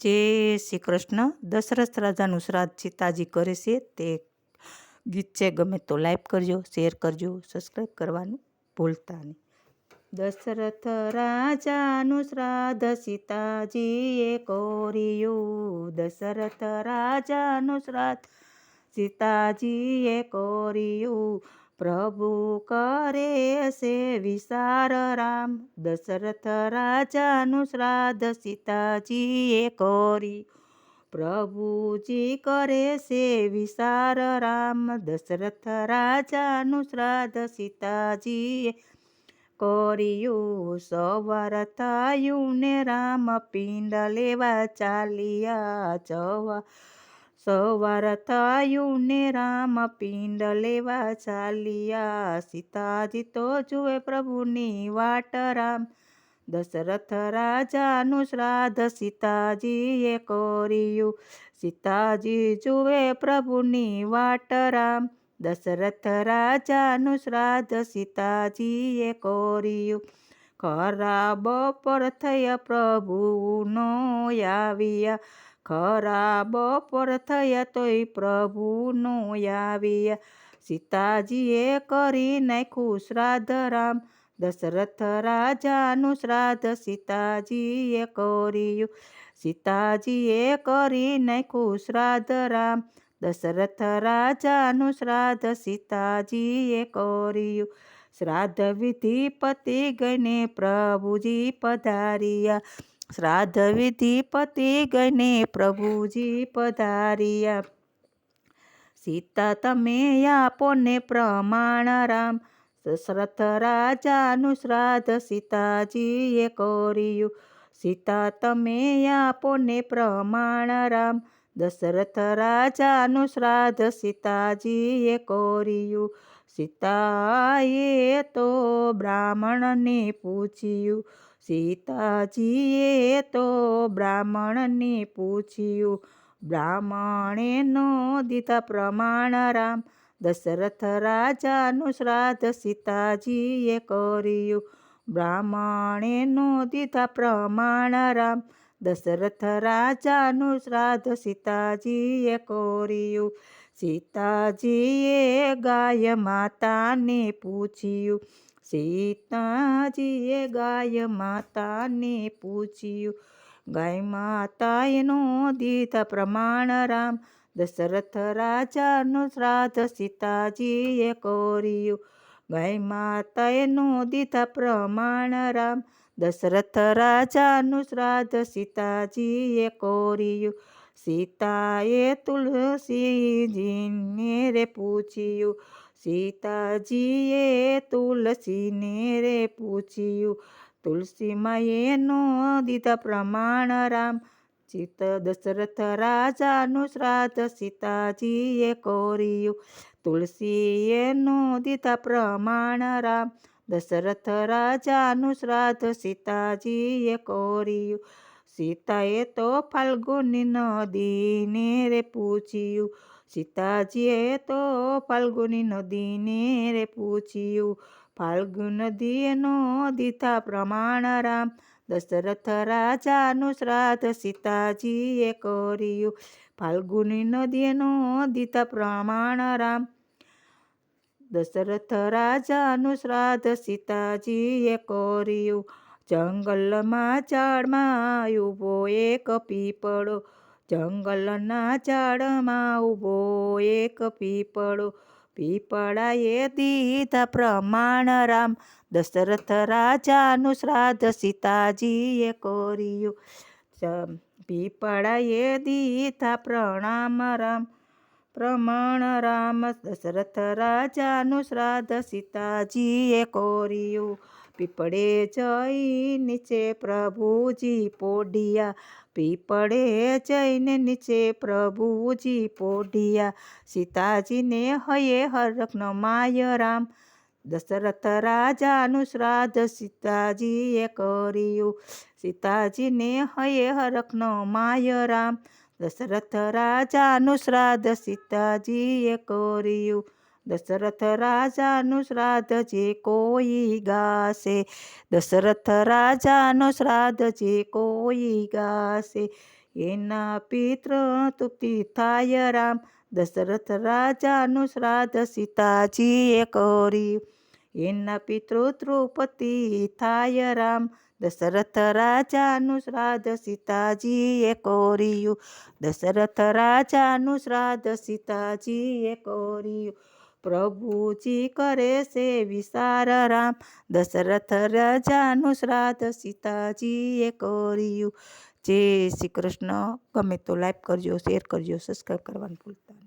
જય શ્રી કૃષ્ણ દશરથ રાજાનું શ્રાદ્ધ સીતાજી કરે છે, તે ગીત છે, ગમે તો લાઈક કરજો, શેર કરજો, સબસ્ક્રાઈબ કરવાનું ભૂલતા નહીં. દશરથ રાજાનું શ્રાદ્ધ સીતાજીએ કોર્યું. દશરથ રાજાનું શ્રાદ્ધ સીતાજીએ કોર્યું. પ્રભુ કરે છે વિસાર રામ. દશરથ રાજાનું શ્રાદ્ધ સીતાજીએ કરી. પ્રભુજી કરે છે વિસાર રામ. દશરથ રાજાનું શ્રાદ્ધ સીતાજીએ કર્યું. સવાર થયું ને રામ પિંડ લેવા ચાલ્યા જવા. સવાર થયું ને રામ પિંડ લેવા ચાલ્યા. સીતાજી તો જુએ પ્રભુની વાટ રામ. દશરથ રાજાનું શ્રાદ્ધ સીતાજીએ કર્યું. સીતાજી જુએ પ્રભુની વાટ રામ. દશરથ રાજાનું શ્રાદ્ધ સીતાજીએ કર્યું. ખરા બપોર થયા પ્રભુનો આવ્યા. ખરા બપોર થયા તોય પ્રભુનું આવ્યા સીતાજીએ કરી નાખ્યું શ્રાદ્ધ રામ દશરથ રાજાનું શ્રાદ્ધ સીતાજીએ કર્યું. સીતાજીએ કરી નાખ્યું શ્રાદ્ધ રામ દશરથ રાજાનું શ્રાદ્ધ સીતાજીએ કર્યું. શ્રાદ્ધ વિધિ પતિ ગઈને પ્રભુજી પધાર્યા. શ્રાદ્ધ વિધિ પતિ ગઈને પ્રભુજી પધાર્યા. સીતા, તમે આપો ને પ્રમાણ રામ. દશરથ રાજાનું શ્રાદ્ધ સીતાજીએ કર્યું. સીતા, તમે આપો ને પ્રમાણ રામ. દશરથ રાજાનું શ્રાદ્ધ સીતાજીએ કર્યું. સીતાએ તો બ્રાહ્મણને પૂછ્યું સીતાજીએ તો બ્રાહ્મણને પૂછ્યું, બ્રાહ્મણે નો દીધા પ્રમાણ રામ, દશરથ રાજાનું શ્રાદ્ધ સીતાજીએ કર્યું. બ્રાહ્મણે નો દીધા પ્રમાણ રામ, દશરથ રાજાનું શ્રાદ્ધ સીતાજીએ કર્યું. સીતાજીએ ગાય માતાને પૂછ્યું સીતાજીએ ગાય માતાને પૂછ્યું ગાય માતા એનો દીધા પ્રમાણ રામ દશરથ રાજાનું શ્રાદ્ધ સીતાજીએ કર્યું ગાય માતાએનું દીધા પ્રમાણ રામ દશરથ રાજાનું શ્રાદ્ધ સીતાજીએ કર્યું સીતાએ તુલસીજીને રે પૂછ્યું સીતાજીએ તુલસીને રે પૂછ્યું તુલસીમાં નો દીધા પ્રમાણ રામ. ચિત દશરથ રાજાનું શ્રાદ્ધ સીતાજીએ કર્યું તુલસીએ નો દીધા પ્રમાણ રામ. દશરથ રાજાનું શ્રાદ્ધ સીતાજીએ કર્યું, સીતાએ તો ફાલ્ગુની નદીને રે પૂછ્યું સીતાજીએ તો ફાલ્ગુની નદીને રે પૂછ્યું ફાલ્ગુન નદીનો દીધા પ્રમાણ રામ, દશરથ રાજાનું શ્રાદ્ધ સીતાજીએ કર્યું. ફાલ્ગુની નદીનો દીધા પ્રમાણ રામ, દશરથ રાજાનું શ્રાદ્ધ સીતાજીએ કર્યું. જંગલમાં, ઝાડમાં ઊભો એક પીપળો જંગલના ઝાડમાં ઊભો એક પીપળો. પીપળાએ દીધા પ્રમાણ રામ. દશરથ રાજાનું શ્રાદ્ધ સીતાજીએ કર્યું. પીપળાએ દીધા પ્રણામ રામ. પ્રમાણ રામ, દશરથ રાજાનું શ્રાદ્ધ સીતાજીએ કર્યું. પીપળે જઈ નીચે પ્રભુજી પોઢિયા. પીપળે જઈને નીચે પ્રભુજી પોઢિયા, સીતાજીને હયે હરખ માય રામ દશરથ રાજાનું શ્રાદ્ધ સીતાજીએ કર્યું. સીતાજીને હયે હરખનો માય રામ દશરથ રાજાનું શ્રાદ્ધ સીતાજીએ કર્યું. દશરથ રાજાનું શ્રાદ્ધ જે કોઈ ગાશે. દશરથ રાજાનું શ્રાદ્ધ જે કોઈ ગાશે. એના પિત્ર તૃપ્તિ થાય રામ. દશરથ રાજાનું શ્રાદ્ધ સીતાજીએ કર્યું એના પિતૃ તૃપ્તિ થાય રામ. દશરથ રાજાનું શ્રાદ્ધ સીતાજીએ કર્યું. દશરથ રાજાનું શ્રાદ્ધ સીતાજીએ કર્યું. પ્રભુજી કરે છે વિસાર રામ દશરથ રાજાનું શ્રાદ્ધ સીતાજીએ કર્યું જય શ્રી કૃષ્ણ ગમે તો લાઈક કરજો શેર કરજો સબસ્ક્રાઈબ કરવાનું ભૂલતા.